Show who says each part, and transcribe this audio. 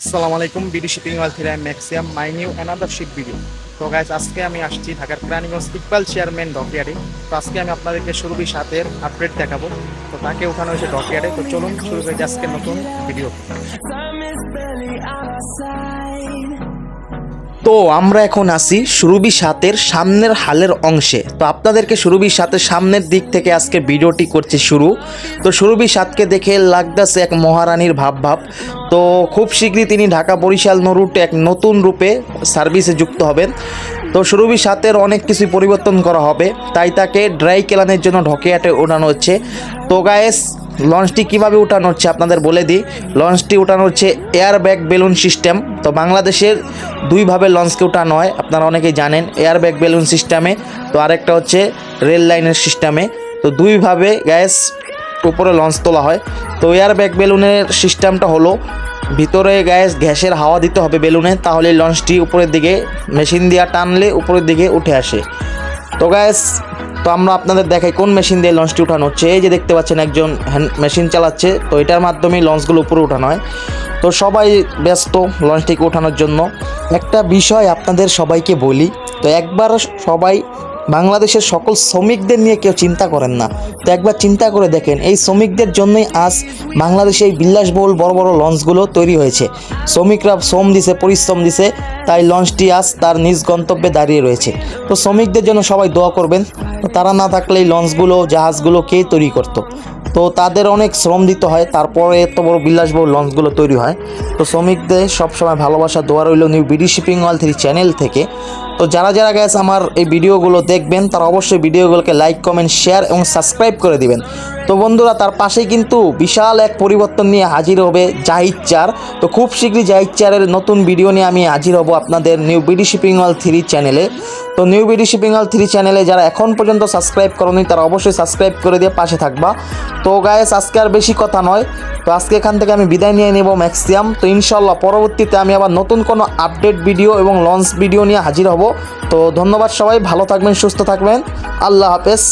Speaker 1: আসসালামু আলাইকুম, BD shipping wall three ম্যাক্সিয়াম my new another ship video তো গাইজ আজকে আমি আসছি ঢাকার প্রাণীগঞ্জ ইকবাল চেয়ারম্যান ডকইয়ার্ডে তো আজকে আমি আপনাদেরকে সুরভি সাতের আপডেট দেখাবো। তো তাকে ওখানে হয়েছে ডকইয়ার্ডে তো চলুন, শুরু হয়েছে আজকে নতুন ভিডিও
Speaker 2: তো আমরা এখন আসি সুরভি সাতের সামনের হালের অংশে। তো আপনাদেরকে সুরভি সাতের সামনের দিক থেকে আজকে ভিডিওটি করছি শুরু। তো সুরভি সাতকে দেখে লাগতেছে এক মহারানীর ভাব ভাব তো খুব শীঘ্রই তিনি ঢাকা বরিশাল নরুটে এক নতুন রূপে সার্ভিসে যুক্ত হবেন। তো সুরভি সাতের অনেক কিছু পরিবর্তন করা হবে। তাই তাকে ড্রাই কেলানের জন্য ঢকেয়াটে ওঠানো হচ্ছে। তো গায়েস লঞ্চটি কীভাবে উঠানো হচ্ছে আপনাদের বলে দিই। লঞ্চটি উঠানো হচ্ছে এয়ার ব্যাগ বেলুন সিস্টেম তো বাংলাদেশের দুইভাবে লঞ্চকে উঠানো হয়, আপনারা অনেকেই জানেন এয়ার ব্যাগ বেলুন সিস্টেমে তো আরেকটা হচ্ছে রেল লাইনের সিস্টেমে তো দুইভাবে গ্যাস উপরে লঞ্চ তোলা হয়। তো এয়ার ব্যাগ বেলুনের সিস্টেমটা হলো, ভিতরে গ্যাস গ্যাসের হাওয়া দিতে হবে বেলুনে তাহলে লঞ্চটি উপরের দিকে মেশিন দিয়ে টানলে উপরের দিকে উঠে আসে। তো গ্যাস তো আমরা আপনাদের দেখাই কোন মেশিন দিয়ে লঞ্চটি উঠানো হচ্ছে। এই যে দেখতে পাচ্ছেন একজন মেশিন চালাচ্ছে, তো এটার মাধ্যমেই লঞ্চগুলো উপরে উঠানো হয়। তো সবাই ব্যস্ত লঞ্চটিকে ওঠানোর জন্য। একটা বিষয় আপনাদের সবাইকে বলি, তো একবার সবাই বাংলাদেশের সকল শ্রমিকদের নিয়ে কেউ চিন্তা করেন না। তো একবার চিন্তা করে দেখেন, এই শ্রমিকদের জন্যই আজ বাংলাদেশে এই বিলাসবহুল বড় বড় লঞ্চগুলো তৈরি হয়েছে। শ্রমিকরা শ্রম দিছে, পরিশ্রম দিছে, তাই লঞ্চটি আজ তার নিজ গন্তব্যে দাঁড়িয়ে রয়েছে। তো শ্রমিকদের জন্য সবাই দোয়া করবেন, তারা না থাকলে এই লঞ্চগুলো, জাহাজগুলো কে তৈরি করতো? তো তাদের অনেক শ্রম দিতে হয়, তারপরে এত বড় বিলাসবহুল লঞ্চগুলো তৈরি হয়। তো শ্রমিকদের সবসময় ভালোবাসা, দোয়া রইল new BD shipping wall three channel থেকে। তো যারা যারা গ্যাস আমার এই ভিডিওগুলো দেখবেন, তারা অবশ্যই ভিডিওগুলোকে লাইক কমেন্ট শেয়ার এবং সাবস্ক্রাইব করে দিবেন। তো বন্ধুরা, তার পাশেই কিন্তু বিশাল এক পরিবর্তন নিয়ে হাজির হবে জাহিদ চার। তো খুব শীঘ্রই জাহিদ চারের নতুন ভিডিও নিয়ে আমি হাজির হব আপনাদের new BD shipping all three চ্যানেলে। তো new BD shipping wall three চ্যানেলে যারা এখন পর্যন্ত সাবস্ক্রাইব করনি, তারা অবশ্যই সাবস্ক্রাইব করে দিয়ে পাশে থাকবা। তো গায়েস আজকে আর বেশি কথা নয়। তো আজকে এখান থেকে আমি বিদায় নিয়ে নেব ম্যাক্সিমাম। তো ইনশাল্লাহ পরবর্তীতে আমি আবার নতুন কোনো আপডেট ভিডিও এবং লঞ্চ ভিডিও নিয়ে হাজির হব। তো ধন্যবাদ সবাই, ভালো থাকবেন, সুস্থ থাকবেন। আল্লাহ হাফেজ।